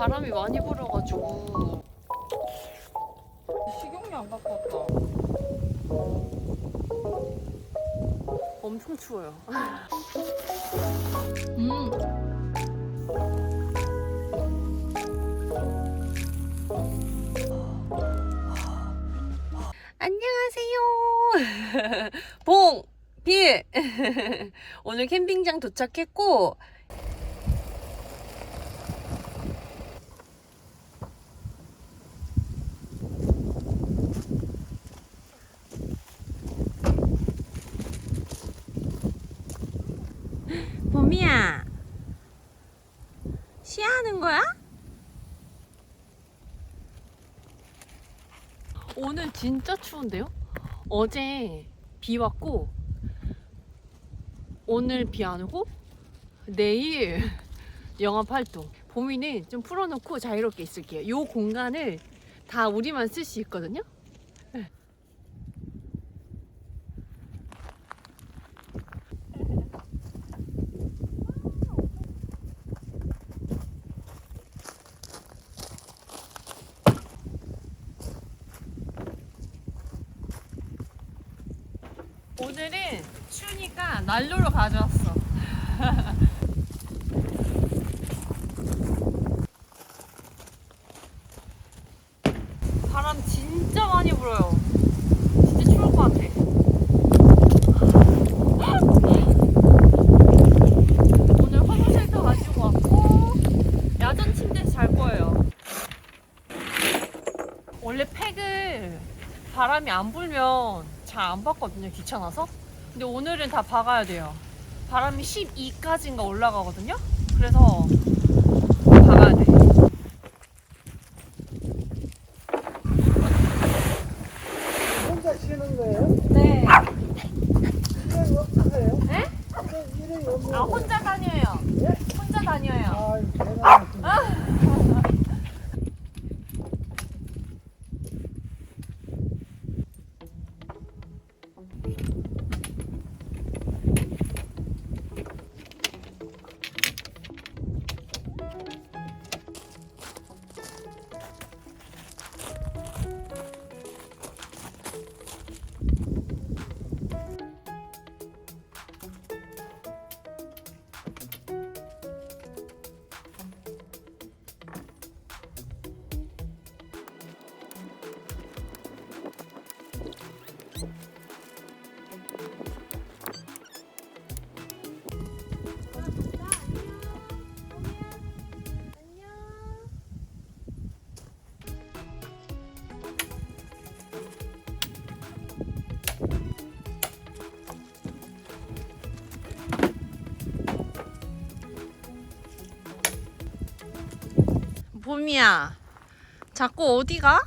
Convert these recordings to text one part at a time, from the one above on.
바람이 많이 불어가지고 식용유 안 갖고 왔다. 엄청 추워요. 음. 안녕하세요. 봉, 빌. 오늘 캠핑장 도착했고, 봄이야. 쉬하는 거야? 오늘 진짜 추운데요? 어제 비 왔고 오늘 비 안 오고 내일 영하 8도. 봄이는 좀 풀어놓고 자유롭게 있을게요. 이 공간을 다 우리만 쓸 수 있거든요. 오늘은 추우니까 난로를 가져왔어. 바람 진짜 많이 불어요. 진짜 추울 것 같아. 오늘 홈쉘터 가지고 왔고 야전 침대에서 잘 거예요. 원래 팩을 바람이 안 불면 잘안 받거든요. 귀찮아서. 근데 오늘은 다 박아야 돼요. 바람이 12까지인가 올라가거든요. 그래서 봄이야. 자꾸 어디 가?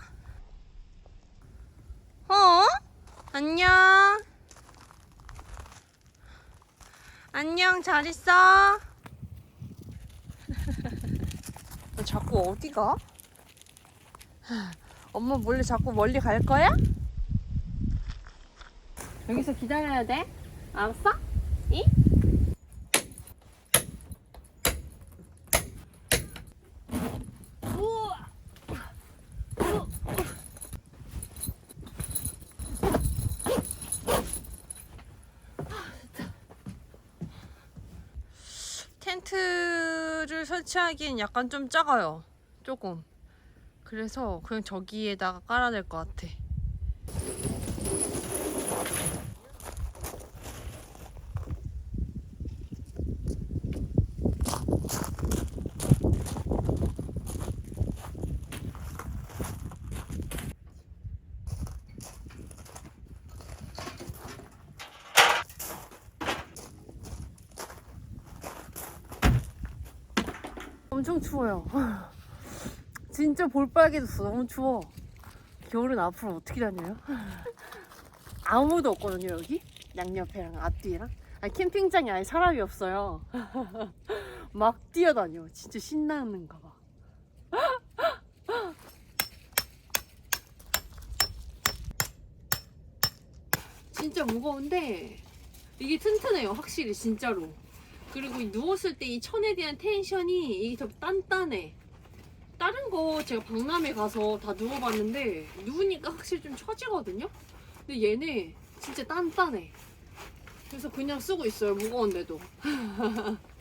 어? 안녕. 안녕, 잘 있어? 너 자꾸 어디 가? 엄마 몰래 자꾸 멀리 갈 거야? 여기서 기다려야 돼? 알았어? 이? 우와! 텐트를 설치하기엔 약간 좀 작아요. 조금. 그래서 그냥 저기에다가 깔아야 될것 같아. 추워요. 진짜 볼빨개졌어. 너무 추워. 겨울은 앞으로 어떻게 다녀요? 아무도 없거든요, 여기? 양옆에랑 앞뒤랑. 아니, 캠핑장이 아예 사람이 없어요. 막 뛰어다녀. 진짜 신나는가 봐. 진짜 무거운데 이게 튼튼해요, 확실히 진짜로. 그리고 이 누웠을 때 이 천에 대한 텐션이 이게 더 단단해. 다른 거 제가 박람회 가서 다 누워봤는데 누우니까 확실히 좀 처지거든요. 근데 얘네 진짜 단단해. 그래서 그냥 쓰고 있어요 무거운데도.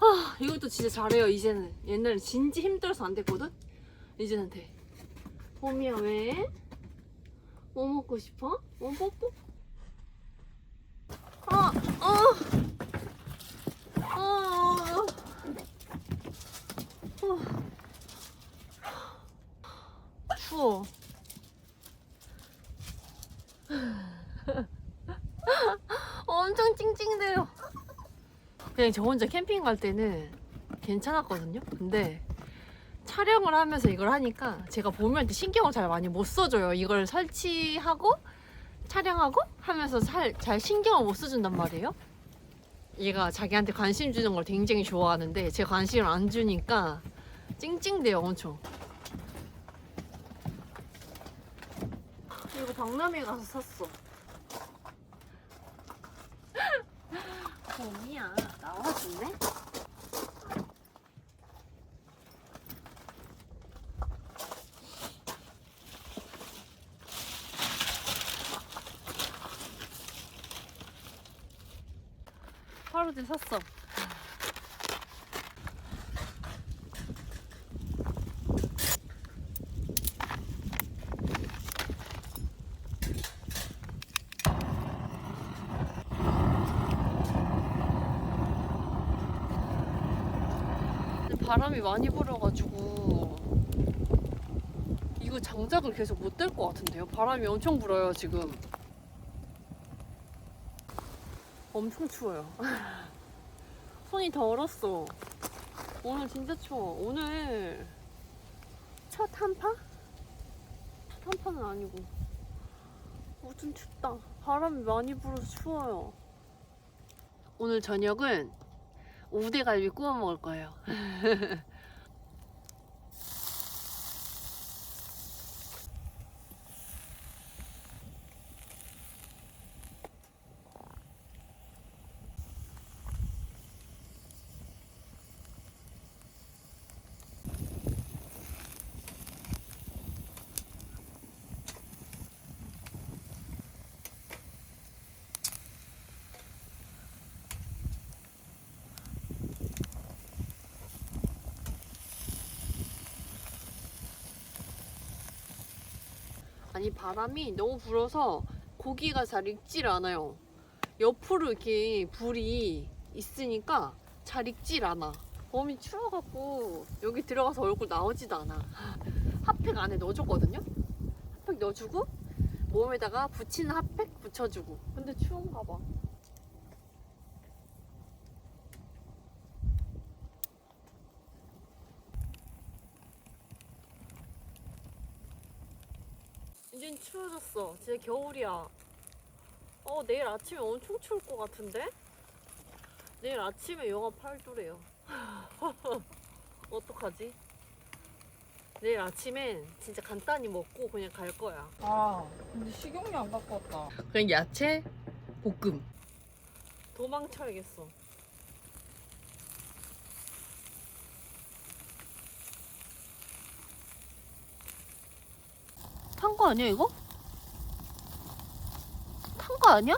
아 이것도 진짜 잘해요 이제는 옛날에 진짜 힘들어서 안 됐거든 이제는 돼 봄이야 왜? 뭐 먹고 싶어? 뭐 뽀뽀? 아, 어. 어. 어. 추워. 엄청 찡찡대요. 그냥 저 혼자 캠핑 갈 때는 괜찮았거든요. 근데 촬영을 하면서 이걸 하니까 제가 보면 신경을 잘 많이 못 써줘요. 이걸 설치하고 촬영하고 하면서 살, 잘 신경을 못 써준단 말이에요. 얘가 자기한테 관심 주는 걸 굉장히 좋아하는데 제 관심을 안 주니까 찡찡대요 엄청. 이거 박람회 가서 샀어. 봄이야 나와줄래? 하루대 샀어. 바람이 많이 불어가지고 이거 장작을 계속 못 댈 것 같은데요. 바람이 엄청 불어요 지금. 엄청 추워요. 손이 더 얼었어. 오늘 진짜 추워. 오늘 첫 한파? 첫 한파는 아니고. 무슨 춥다. 바람이 많이 불어서 추워요. 오늘 저녁은 우대갈비 구워 먹을 거예요. 아니 바람이 너무 불어서 고기가 잘 익질 않아요. 옆으로 이렇게 불이 있으니까 잘 익질 않아. 몸이 추워갖고 여기 들어가서 얼굴 나오지도 않아. 핫팩 안에 넣어줬거든요. 핫팩 넣어주고 몸에다가 붙이는 핫팩 붙여주고. 근데 추운가 봐. 이젠 추워졌어. 진짜 겨울이야. 어, 내일 아침에 엄청 추울 것 같은데? 내일 아침에 영하 8도래요. 어떡하지? 내일 아침엔 진짜 간단히 먹고 그냥 갈 거야. 아, 근데 식용유 안 갖고 왔다. 그냥 야채 볶음. 도망쳐야겠어. 탄 거 아니야 이거? 탄거 아니야?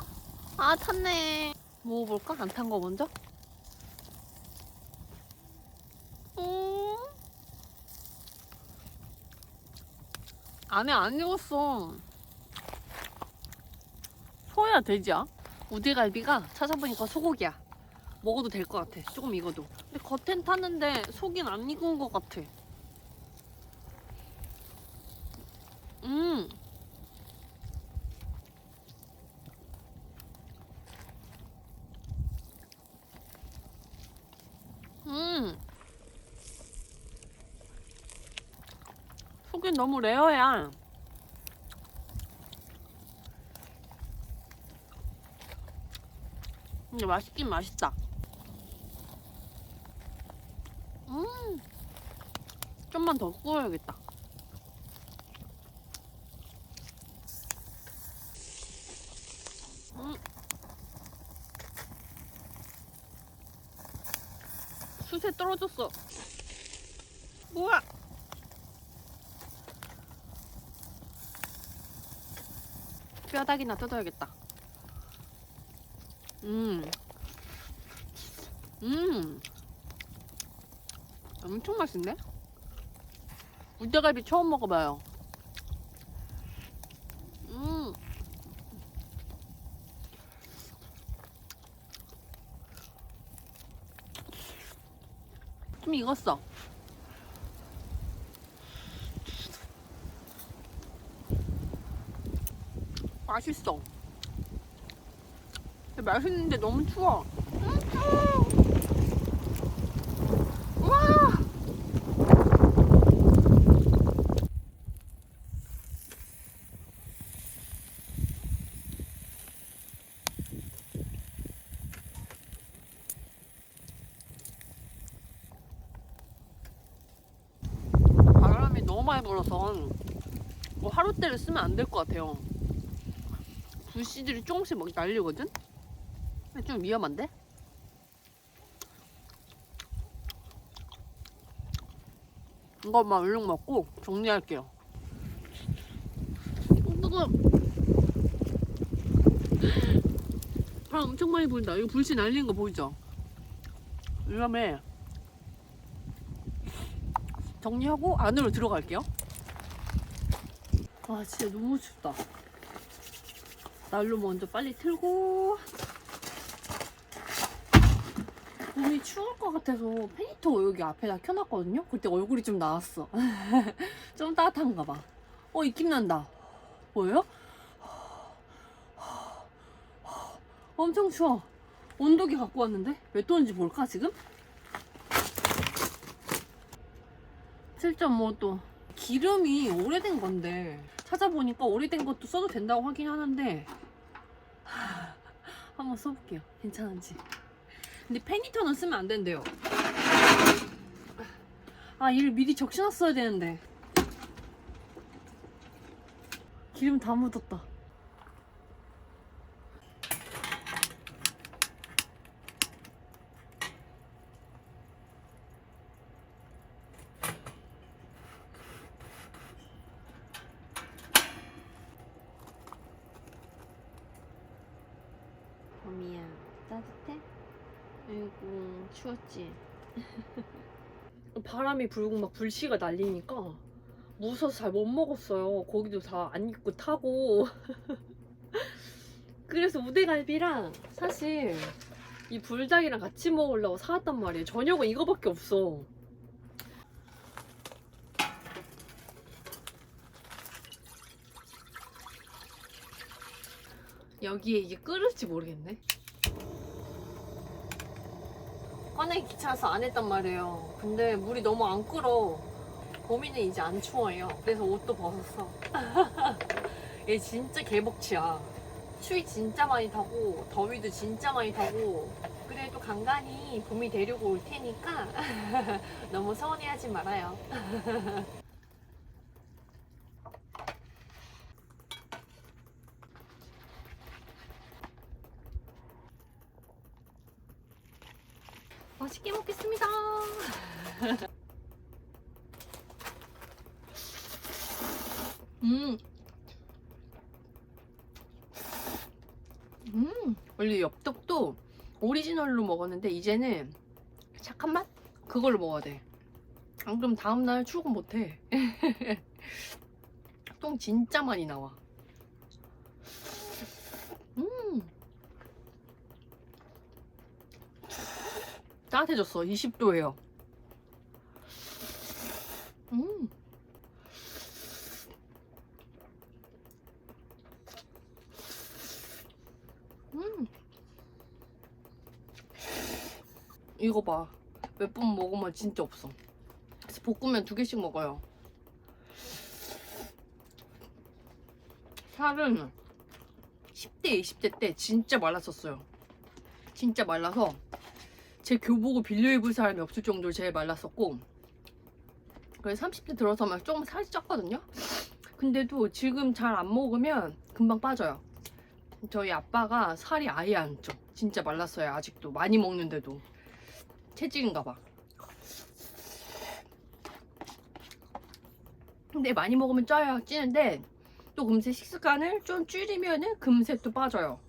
아 탔네. 먹어볼까? 안 탄 거 먼저? 음. 안에 안 익었어. 소야 돼지야? 우대갈비가 찾아보니까 소고기야. 먹어도 될 것 같아. 조금 익어도. 근데 겉엔 탔는데 속인 안 익은 것 같아. 음. 음. 너무 레어야. 근데 맛있긴 맛있다. 음. 좀만 더 구워야겠다. 음. 수세 떨어졌어. 뭐야? 뼈다귀나 뜯어야겠다. 음. 음. 엄청 맛있네? 우대갈비 처음 먹어봐요. 음. 좀 익었어. 맛있어. 근데 맛있는데 너무 추워. 와! 바람이 너무 많이 불어서 뭐 하루대를 쓰면 안 될 것 같아요. 불씨들이 조금씩 막 날리거든? 좀 위험한데? 이거만 얼른 먹고 정리할게요. 어, 뜨거 바람 엄청 많이 불다. 이거 불씨 날리는 거 보이죠? 위험해. 정리하고 안으로 들어갈게요. 아 진짜 너무 춥다. 난로 먼저 빨리 틀고 몸이 추울 것 같아서 페니터 여기 앞에다 켜놨거든요. 그때 얼굴이 좀 나왔어. 좀 따뜻한가 봐. 어 입김 난다. 뭐예요? 엄청 추워. 온도계 갖고 왔는데 몇 도인지 볼까 지금? 7.5도. 뭐 기름이 오래된 건데 찾아보니까 오래된 것도 써도 된다고 하긴 하는데 하, 한번 써볼게요. 괜찮은지. 근데 페니터는 쓰면 안 된대요. 아, 이를 미리 적셔놨어야 되는데. 기름 다 묻었다. 봄이야 따뜻해? 아이고 추웠지? 바람이 불고 막 불씨가 날리니까 무서워서 잘 못 먹었어요 거기도 다안 입고 타고 그래서 우대갈비랑 사실 이 불닭이랑 같이 먹으려고 사왔단 말이에요 저녁은 이거밖에 없어 여기에 이게 끓을지 모르겠네. 꺼내기 귀찮아서 안 했단 말이에요. 근데 물이 너무 안 끓어. 봄이는 이제 안 추워요. 그래서 옷도 벗었어. 얘 진짜 개복치야. 추위 진짜 많이 타고 더위도 진짜 많이 타고 그래도 간간히 봄이 데리고 올 테니까 너무 서운해하지 말아요. 맛있게 먹겠습니다. 음. 음. 원래 엽떡도 오리지널로 먹었는데 이제는 착한 맛? 그걸로 먹어야 돼. 안 그럼 다음날 출근 못 해. 똥 진짜 많이 나와. 음. 따뜻해졌어. 20도예요. 음. 음. 이거 봐. 몇 번 먹으면 진짜 없어. 그래서 볶으면 두 개씩 먹어요. 살은 10대, 20대 때 진짜 말랐었어요. 진짜 말라서 제 교복을 빌려 입을 사람이 없을 정도로 제일 말랐었고 그래서 30대 들어서만 조금 살이 쪘거든요 근데도 지금 잘 안 먹으면 금방 빠져요 저희 아빠가 살이 아예 안 쪄 진짜 말랐어요 아직도 많이 먹는데도 체질인가 봐. 근데 많이 먹으면 쪄요 찌는데 또 금세 식습관을 좀 줄이면은 금세 또 빠져요.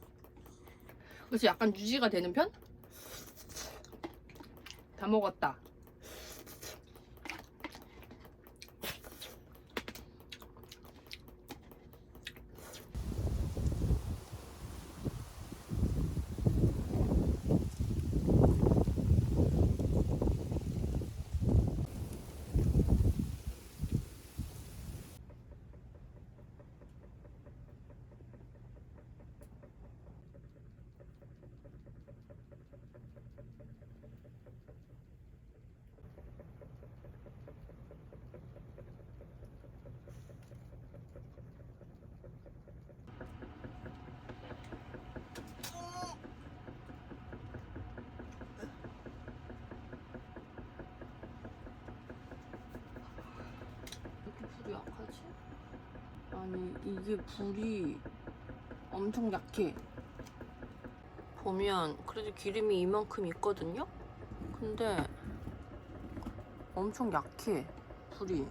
그래서 약간 유지가 되는 편? 다 먹었다. 이게 불이 엄청 약해. 보면 그래도 기름이 이만큼 있거든요? 근데 엄청 약해 불이.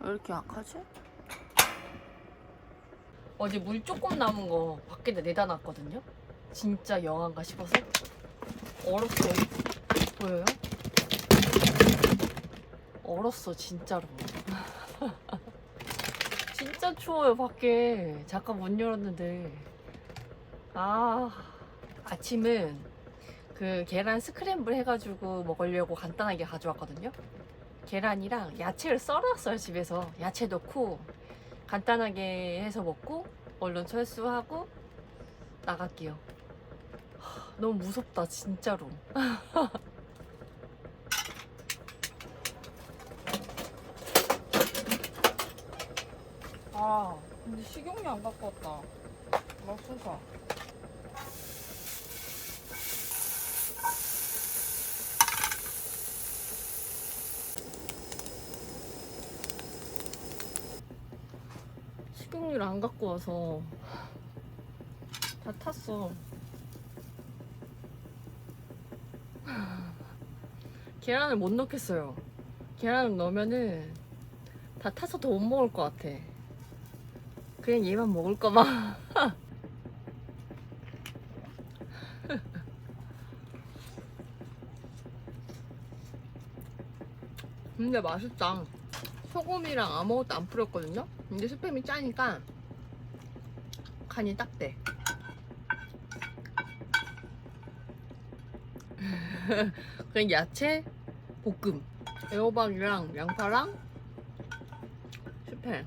왜 이렇게 약하지? 어제 물 조금 남은 거 밖에다 내다 놨거든요? 진짜 영한가 싶어서. 얼었어. 보여요? 얼었어 진짜로. 진짜 추워요 밖에. 잠깐 문 열었는데. 아 아침은 그 계란 스크램블 해가지고 먹으려고 간단하게 가져왔거든요. 계란이랑 야채를 썰었어요 집에서. 야채 넣고 간단하게 해서 먹고 얼른 철수하고 나갈게요. 하, 너무 무섭다 진짜로. 아, 근데 식용유 안 왔다. 맙소사. 식용유를 안 갖고 와서 다 탔어. 계란을 못 넣겠어요. 계란을 넣으면은 다 타서 더 못 먹을 것 같아. 그냥 얘만 먹을까봐. 근데 맛있다. 소금이랑 아무것도 안 뿌렸거든요? 근데 스팸이 짜니까 간이 딱 돼. 그냥 야채 볶음. 애호박이랑 양파랑 스팸.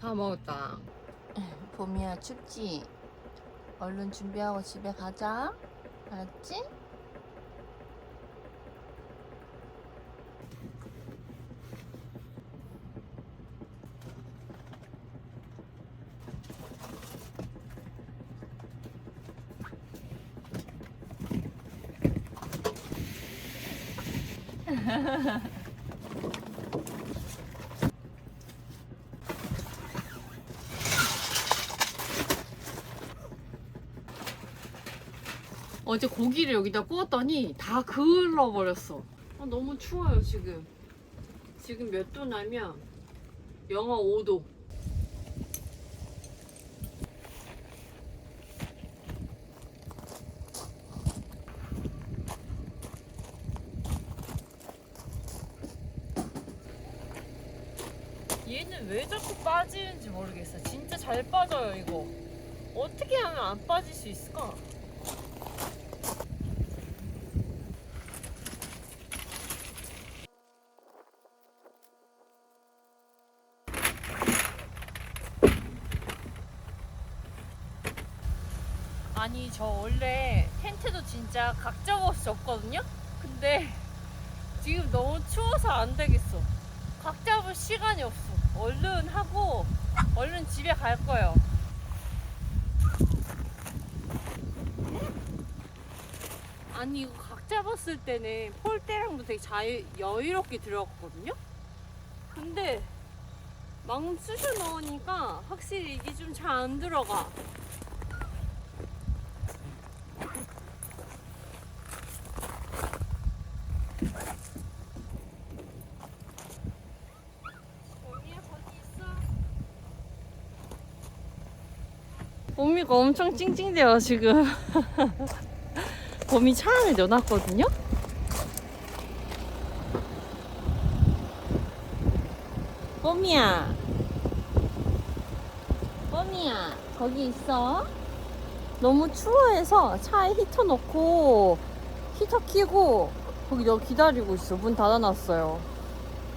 다 먹었다. 봄이야 춥지? 얼른 준비하고 집에 가자. 알았지? 어제 고기를 여기다 구웠더니 다 그을러버렸어. 아, 너무 추워요, 지금. 지금 몇 도냐면, 영하 5도. 얘는 왜 자꾸 빠지는지 모르겠어. 진짜 잘 빠져요, 이거. 어떻게 하면 안 빠질 수 있을까? 아니 저 원래 텐트도 진짜 각자 없이 졌거든요? 근데 지금 너무 추워서 안 되겠어 각 잡을 시간이 없어 얼른 하고 얼른 집에 갈 거예요 아니 이거 각 잡았을 때는 폴대랑도 되게 자유, 여유롭게 들어갔거든요? 근데 막 쑤셔 넣으니까 확실히 이게 좀 잘 안 들어가. 범이야 거기 있어. 범이가 엄청 찡찡대요 지금. 범이 차 안에 넣어놨거든요. 범이야. 범이야 거기 있어. 너무 추워해서 차에 히터 넣고 히터 켜고 거기 너 기다리고 있어. 문 닫아놨어요.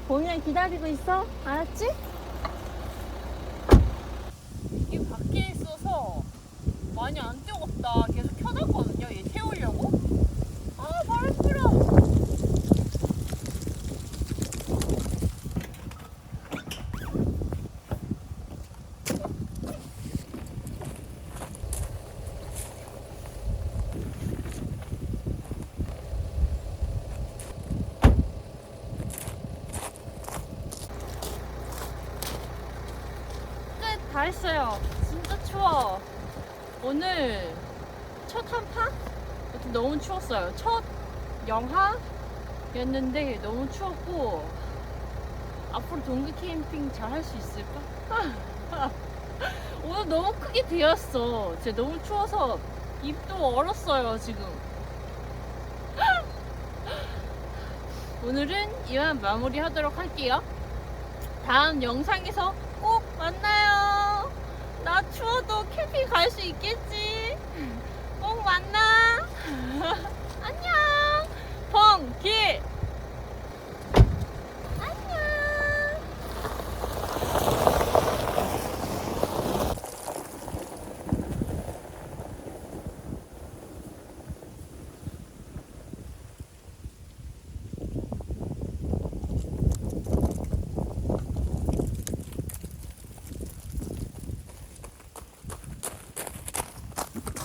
범이랑 기다리고 있어. 알았지? 이게 밖에 있어서 많이 안 뜨겁다. 계속 켜놨거든요. 얘 태우려고. 아, 바람 불어. 했어요. 진짜 추워. 오늘 첫 한파? 너무 추웠어요. 첫 영하였는데 너무 추웠고 앞으로 동계 캠핑 잘 할 수 있을까? 오늘 너무 크게 되었어. 진짜 너무 추워서 입도 얼었어요 지금. 오늘은 이만 마무리하도록 할게요. 다음 영상에서 꼭 만나요. 나 추워도 캠핑 갈 수 있겠지? 꼭 만나. 안녕. 봉 길.